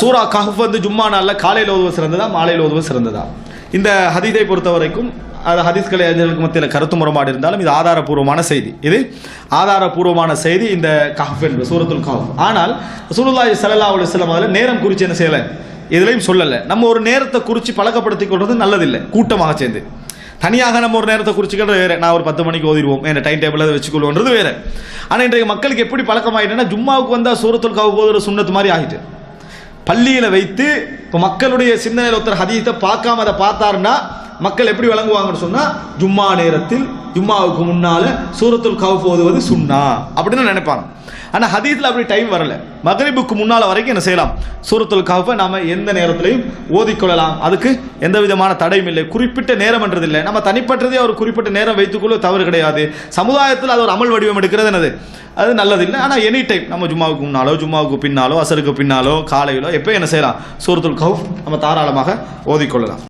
சூரா கஹ்ஃப் வந்து ஜும்மா நாளில் காலையில் ஓதுவது சிறந்ததா மாலையில் ஓதுவது சிறந்ததா? இந்த ஹதீதை பொறுத்த வரைக்கும் அது ஹதீஸ்களை அறிஞர்களுக்கு மத்தியில் கருத்து முரமாடு இருந்தாலும் இது ஆதாரபூர்வமான செய்தி. இது ஆதாரபூர்வமான செய்தி இந்த கஹ்ஃப் என்பது சூரத்துல் கஹ்ஃப். ஆனால் ரசூலுல்லாஹி ஸல்லல்லாஹு அலைஹி வஸல்லம் அதில் நேரம் குறித்து என்ன செய்யலை? இதுலையும் சொல்லலை. நம்ம ஒரு நேரத்தை குறித்து பழக்கப்படுத்திக் கொள்வது நல்லதில்லை. கூட்டமாக சேர்ந்து. தனியாக நம்ம ஒரு நேரத்தை குறிச்சிக்கிறது வேறு. நான் ஒரு பத்து மணிக்கு ஓதிடுவோம். என் டைம் டேபிள் வச்சுக்கொள்வோன்றது வேறு. ஆனால் இன்றைக்கு மக்களுக்கு எப்படி பழக்கமாயிட்டேன்னா ஜும்மாவுக்கு வந்தால் சூரத்துல் கஹ்ஃப் சுண்ணத்து மாதிரி ஆகிட்டு பள்ளியில் வைத்து இப்போ மக்களுடைய சிந்தனையில் ஒருத்தர் ஹதீத்தை பார்க்காம அதை பார்த்தாருன்னா மக்கள் எப்படி விளங்குவாங்கன்னு சொன்னால் ஜும்மா நேரத்தில் ஜும்மாவுக்கு முன்னால் சூரத்துல் கவுஃப் ஓதுவது சுண்ணா. அப்படின்னு நினைப்பாங்க. ஆனால் ஹதீஸில் அப்படி டைம் வரல. மகரிபுக்கு முன்னால் வரைக்கும் என்ன செய்யலாம்? சூரத்துல் கவுஃபை நாம் எந்த நேரத்திலையும் ஓதிக்கொள்ளலாம். அதுக்கு எந்த விதமான தடையும் இல்லை. குறிப்பிட்ட நேரம்ன்றது இல்லை நம்ம தனிப்பட்டதே ஒரு குறிப்பிட்ட நேரம் வைத்துக்கொள்ள தவறு கிடையாது. சமுதாயத்தில் அது ஒரு அமல் வடிவம் எடுக்கிறது என்னது? அது நல்லதில்லை. ஆனால் எனி டைம் நம்ம ஜும்மாவுக்கு முன்னாலோ ஜும்மாவுக்கு பின்னாலோ அசருக்கு பின்னாலோ காலையிலோ எப்போ என்ன செய்யலாம்? சூரத்துல் கவுஃப் நம்ம தாராளமாக ஓதிக்கொள்ளலாம்.